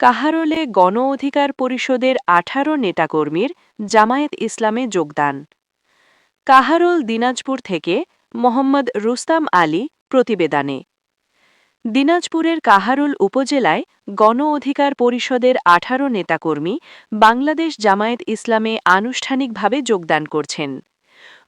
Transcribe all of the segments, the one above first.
কাহারোলে গণ অধিকার পরিষদের আঠারো নেতাকর্মীর জামায়াত ইসলামে যোগদান। কাহারোল দিনাজপুর থেকে মোহাম্মদ রুস্তাম আলী প্রতিবেদনে। দিনাজপুরের কাহারুল উপজেলায় গণ অধিকার পরিষদের আঠারো নেতাকর্মী বাংলাদেশ জামায়াত ইসলামে আনুষ্ঠানিকভাবে যোগদান করছেন।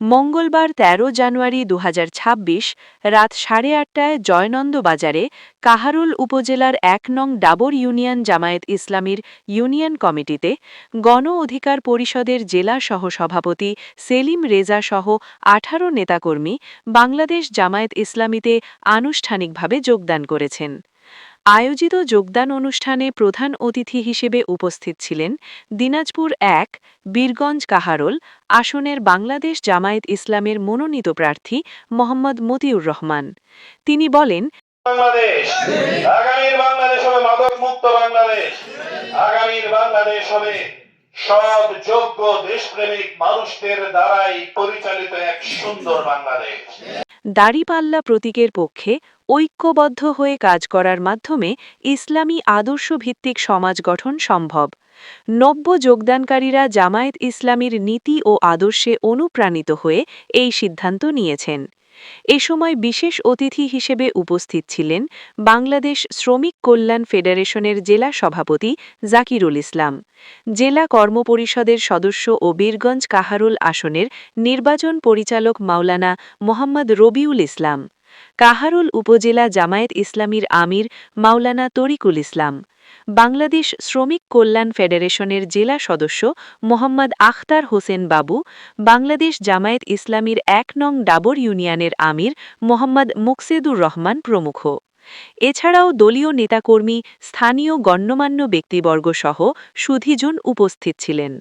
মঙ্গলবার ১৩ জানুয়ারি দুহাজার ছাব্বিশ রাত সাড়ে আটটায় জয়নন্দ বাজারে কাহারুল উপজেলার এক নং ডাবর ইউনিয়ন জামায়াত ইসলামীর ইউনিয়ন কমিটিতে গণ অধিকার পরিষদের জেলা সহসভাপতি সেলিম রেজা সহ আঠারো নেতাকর্মী বাংলাদেশ জামায়াত ইসলামীতে আনুষ্ঠানিকভাবে যোগদান করেছেন। আয়োজিত যোগদান অনুষ্ঠানে প্রধান অতিথি হিসেবে উপস্থিত ছিলেন দিনাজপুর এক, বীরগঞ্জ কাহারোল, আসনের বাংলাদেশ জামায়াত ইসলামের মনোনীত প্রার্থী মোহাম্মদ মতিউর রহমান। তিনি বলেন যোগ্য, দেশপ্রেমিক মানুষদের দ্বারাই পরিচালিত এক সুন্দর বাংলাদেশ। দাড়িপাল্লা প্রতীকের পক্ষে ঐক্যবদ্ধ হয়ে কাজ করার মাধ্যমে ইসলামী আদর্শভিত্তিক সমাজ গঠন সম্ভব। নব্য যোগদানকারীরা জামায়েত ইসলামীর নীতি ও আদর্শে অনুপ্রাণিত হয়ে এই সিদ্ধান্ত নিয়েছেন। এ সময় বিশেষ অতিথি হিসেবে উপস্থিত ছিলেন বাংলাদেশ শ্রমিক কল্যাণ ফেডারেশনের জেলা সভাপতি জাকিরুল ইসলাম, জেলা কর্মপরিষদের সদস্য ও বীরগঞ্জ কাহারুল আসনের নির্বাচন পরিচালক মাওলানা মোহাম্মদ রবিউল ইসলাম কাহারুল উপজেলা জামায়াত ইসলামীর আমির মাওলানা তরিকুল ইসলাম, বাংলাদেশ শ্রমিক কল্যাণ ফেডারেশনের জেলা সদস্য মোহাম্মদ আখতার হোসেন বাবু, বাংলাদেশ জামায়াত ইসলামীর এক নং ডাবর ইউনিয়নের আমির মোহাম্মদ মুকসেদুর রহমান প্রমুখ। এছাড়াও দলীয় নেতাকর্মী, স্থানীয় গণ্যমান্য ব্যক্তিবর্গ সহ সুধীজন উপস্থিত ছিলেন।